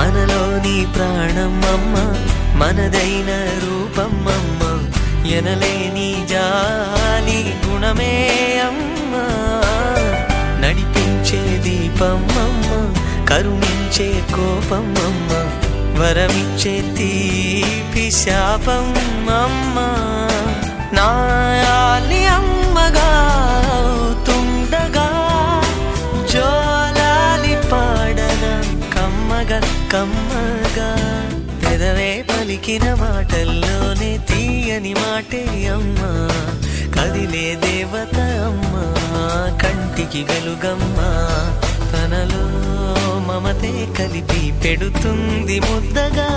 మనలోని ప్రాణమమ్మ మనదైన రూపమ్మ ఎనలేని జాలి గుణమే అమ్మ. నడిపించే దీపం కరుణించే కోపం వరమిచ్చే తీపి శాపం కమ్మగా పెదవే పలికిన మాటల్లోనే తీయని మాటే అమ్మా. కదిలే దేవత అమ్మా కంటికి వెలుగమ్మా. తనలో మమతే కలిపి పెడుతుంది ముద్దగా.